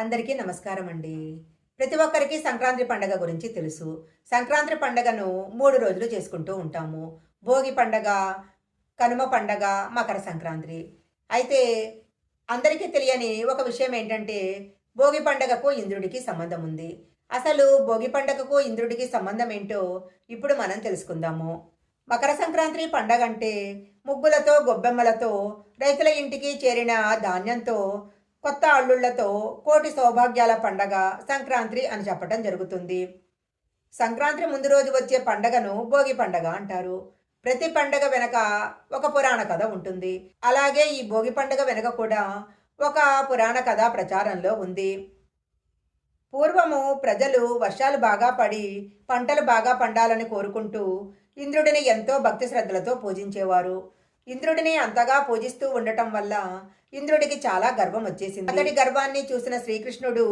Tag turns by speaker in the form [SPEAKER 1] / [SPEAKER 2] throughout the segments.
[SPEAKER 1] అందరికీ నమస్కారం అండి. ప్రతి ఒక్కరికి సంక్రాంతి పండగ గురించి తెలుసు. సంక్రాంతి పండగను మూడు రోజులు చేసుకుంటూ ఉంటాము. భోగి పండగ కనుమ పండగ మకర సంక్రాంతి. అయితే అందరికీ తెలియని ఒక విషయం ఏంటంటే భోగి పండగకు ఇంద్రుడికి సంబంధం ఉంది. అసలు భోగి పండగకు ఇంద్రుడికి సంబంధం ఏంటో ఇప్పుడు మనం తెలుసుకుందాము. మకర సంక్రాంతి పండగ అంటే ముగ్గులతో గొబ్బెమ్మలతో రైతుల ఇంటికి చేరిన ధాన్యంతో కొత్త అల్లుళ్ళతో కోటి సౌభాగ్యాల పండగ సంక్రాంతి అని చెప్పడం జరుగుతుంది. సంక్రాంతి ముందు రోజు వచ్చే పండగను భోగి పండగ అంటారు. ప్రతి పండగ వెనక ఒక పురాణ కథ ఉంటుంది. అలాగే ఈ భోగి పండగ వెనక కూడా ఒక పురాణ కథ ప్రచారంలో ఉంది. పూర్వము ప్రజలు వర్షాలు బాగా పడి పంటలు బాగా పండాలని కోరుకుంటూ ఇంద్రుడిని ఎంతో భక్తి శ్రద్ధలతో పూజించేవారు. ఇంద్రుడిని అంతగా పూజిస్తూ ఉండటం వల్ల ఇంద్రుడికి చాలా గర్వం వచ్చేసింది. అతడి గర్వాన్ని చూసిన శ్రీకృష్ణుడు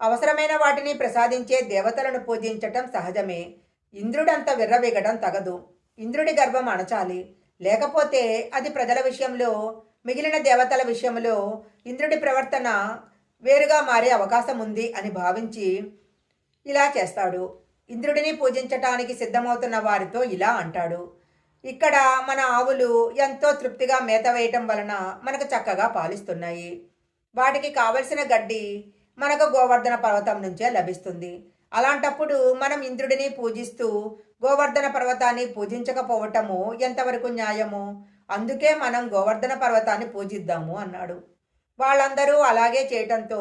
[SPEAKER 1] అవసరమైన వాటిని ప్రసాదించే దేవతలను పూజించటం సహజమే. ఇంద్రుడంత విర్రవీగడం తగదు. ఇంద్రుడి గర్వం అణచాలి. లేకపోతే అది ప్రజల విషయంలో మిగిలిన దేవతల విషయంలో ఇంద్రుడి ప్రవర్తన వేరుగా మారే అవకాశం ఉంది అని భావించి ఇలా చేస్తాడు. ఇంద్రుడిని పూజించటానికి సిద్ధమవుతున్న వారితో ఇలా అంటాడు. ఇక్కడ మన ఆవులు ఎంతో తృప్తిగా మేత వేయటం వలన మనకు చక్కగా పాలిస్తున్నాయి. వాటికి కావలసిన గడ్డి మనకు గోవర్ధన పర్వతం నుంచే లభిస్తుంది. అలాంటప్పుడు మనం ఇంద్రుడిని పూజిస్తూ గోవర్ధన పర్వతాన్ని పూజించకపోవటము ఎంతవరకు న్యాయము? అందుకే మనం గోవర్ధన పర్వతాన్ని పూజిద్దాము అన్నాడు. వాళ్ళందరూ అలాగే చేయటంతో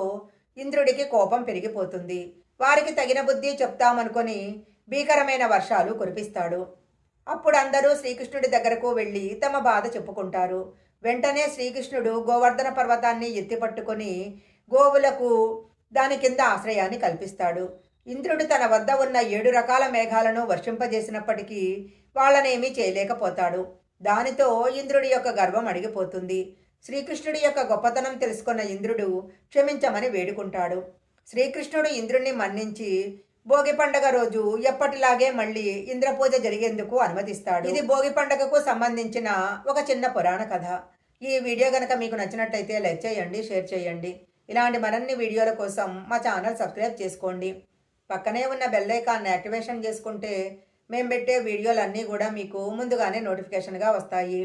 [SPEAKER 1] ఇంద్రుడికి కోపం పెరిగిపోతుంది. వారికి తగిన బుద్ధి చెప్తామనుకొని భీకరమైన వర్షాలు కురిపిస్తాడు. అప్పుడు అందరూ శ్రీకృష్ణుడి దగ్గరకు వెళ్ళి తమ బాధ చెప్పుకుంటారు. వెంటనే శ్రీకృష్ణుడు గోవర్ధన పర్వతాన్ని ఎత్తిపట్టుకొని గోవులకు దాని కింద ఆశ్రయాన్ని కల్పిస్తాడు. ఇంద్రుడు తన వద్ద ఉన్న ఏడు రకాల మేఘాలను వర్షింపజేసినప్పటికీ వాళ్ళనేమీ చేయలేకపోతాడు. దానితో ఇంద్రుడి యొక్క గర్వం అడిగిపోతుంది శ్రీకృష్ణుడి యొక్క గొప్పతనం తెలుసుకున్న ఇంద్రుడు క్షమించమని వేడుకుంటాడు. శ్రీకృష్ణుడు ఇంద్రుణ్ణి మన్నించి భోగి పండగ రోజు ఎప్పటిలాగే మళ్ళీ ఇంద్రపూజ జరిగేందుకు అనుమతిస్తాడు. ఇది భోగి పండగకు సంబంధించిన ఒక చిన్న పురాణ కథ. ఈ వీడియో కనుక మీకు నచ్చినట్టయితే లైక్ చేయండి షేర్ చేయండి. ఇలాంటి మరిన్ని వీడియోల కోసం మా ఛానల్ సబ్స్క్రైబ్ చేసుకోండి. పక్కనే ఉన్న బెల్ ఐకాన్ని యాక్టివేషన్ చేసుకుంటే మేము పెట్టే వీడియోలన్నీ కూడా మీకు ముందుగానే నోటిఫికేషన్గా వస్తాయి.